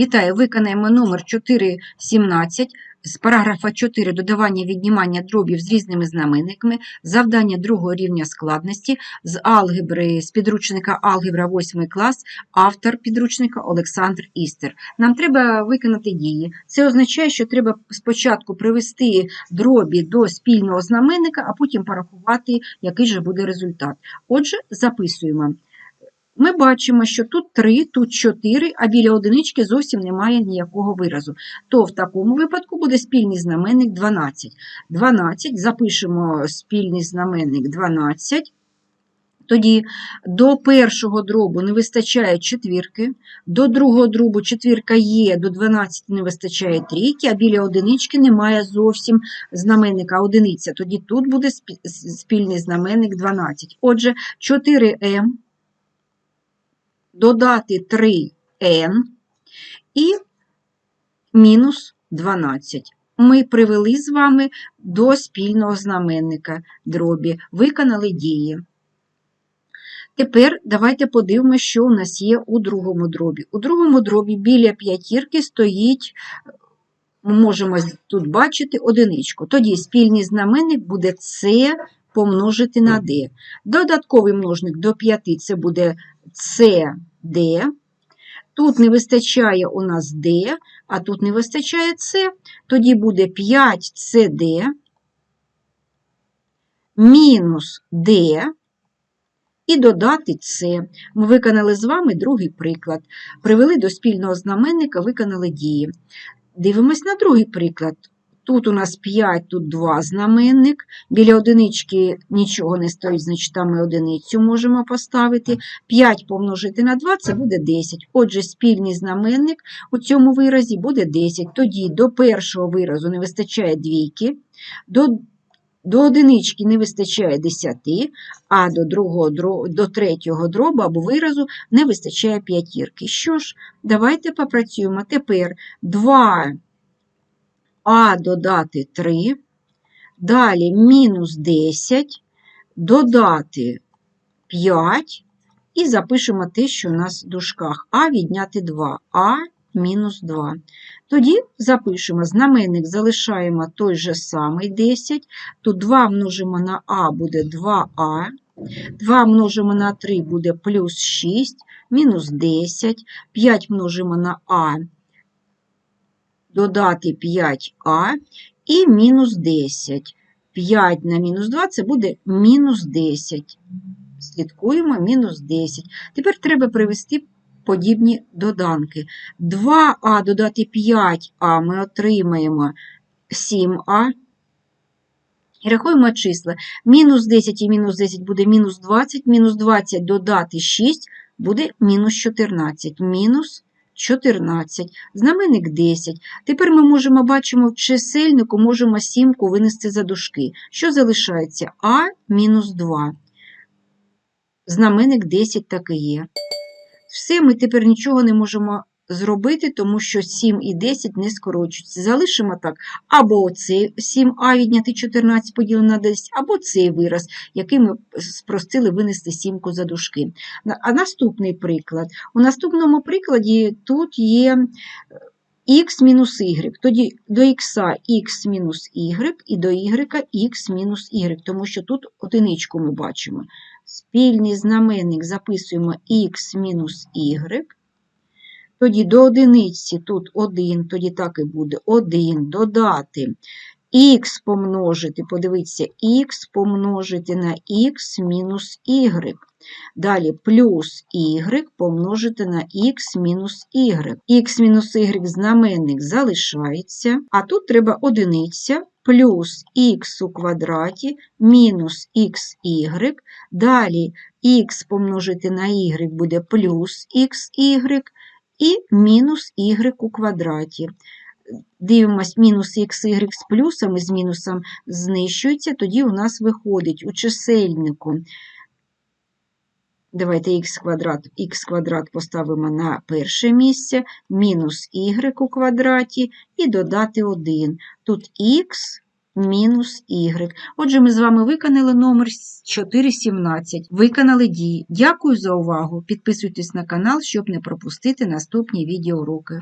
Вітаю, виконаємо номер 417 з параграфа 4 додавання віднімання дробів з різними знаменниками, завдання другого рівня складності з алгебри, з підручника алгебра 8 клас, автор підручника Олександр Істер. Нам треба виконати дії. Це означає, що треба спочатку привести дробі до спільного знаменника, а потім порахувати, який же буде результат. Отже, записуємо. Ми бачимо, що тут 3, тут 4, а біля одинички зовсім немає ніякого виразу. То в такому випадку буде спільний знаменник 12. 12, запишемо спільний знаменник 12. Тоді до першого дробу не вистачає четвірки, до другого дробу четвірка є, до 12 не вистачає трійки, а біля одинички немає зовсім знаменника одиниця. Тоді тут буде спільний знаменник 12. Отже, 4m додати 3n і мінус 12. Ми привели з вами до спільного знаменника дробі, виконали дії. Тепер давайте подивимося, що у нас є у другому дробі. У другому дробі біля п'ятірки стоїть, ми можемо тут бачити одиничку. Тоді спільний знаменник буде С помножити на D. Додатковий множник до 5 це буде CD. Тут не вистачає у нас D, а тут не вистачає C. Тоді буде 5CD мінус D і додати С. Ми виконали з вами другий приклад. Привели до спільного знаменника, виконали дії. Дивимось на другий приклад. Тут у нас 5, тут 2 знаменник. Біля одинички нічого не стоїть, значить там ми одиницю можемо поставити. 5 помножити на 2 це буде 10. Отже, спільний знаменник у цьому виразі буде 10. Тоді до першого виразу не вистачає двійки, до, до одинички не вистачає 10, а до, другого, до третього дроба або виразу не вистачає п'ятірки. Що ж, давайте попрацюємо. Тепер 2 а додати 3, далі мінус 10, додати 5 і запишемо те, що у нас в дужках. А відняти 2, А мінус 2. Тоді запишемо. Знаменник, залишаємо той же самий 10, тут 2 множимо на А буде 2А, 2 множимо на 3 буде плюс 6, мінус 10, 5 множимо на А додати 5а і мінус 10. 5 на мінус 2 це буде мінус 10. Слідкуємо мінус 10. Тепер треба привести подібні доданки. 2а додати 5а ми отримаємо 7а. І рахуємо числа. Мінус 10 і мінус 10 буде мінус 20, мінус 20 додати 6 буде мінус 14. Мінус 14. Знаменник 10. Тепер ми можемо бачимо в чисельнику, можемо сімку винести за дужки. Що залишається? А мінус 2. Знаменник 10 так і є. Все, ми тепер нічого не можемо зробити, тому що 7 і 10 не скорочуються. Залишимо так. Або оцей 7а відняти 14 поділене на 10, або цей вираз, який ми спростили винести сімку за дужки. А наступний приклад. У наступному прикладі тут є х мінус y. Тоді до х х мінус y і до y х мінус y, тому що тут одиничку ми бачимо. Спільний знаменник записуємо х мінус y. Тоді до одиниці тут 1, тоді так і буде 1 додати х помножити, подивіться, х помножити на х мінус y. Далі плюс y помножити на х мінус y. х мінус y знаменник залишається, а тут треба одиниця плюс х у квадраті мінус xy. Далі х помножити на y буде плюс xy і мінус y у квадраті. Дивимось, мінус xy з плюсом і з мінусом знищується, тоді у нас виходить у чисельнику Давайте х квадрат, х квадрат поставимо на перше місце, мінус y у квадраті і додати 1. Тут х мінус y. Отже, ми з вами виконали номер 417, виконали дії. Дякую за увагу. Підписуйтесь на канал, щоб не пропустити наступні відеоуроки.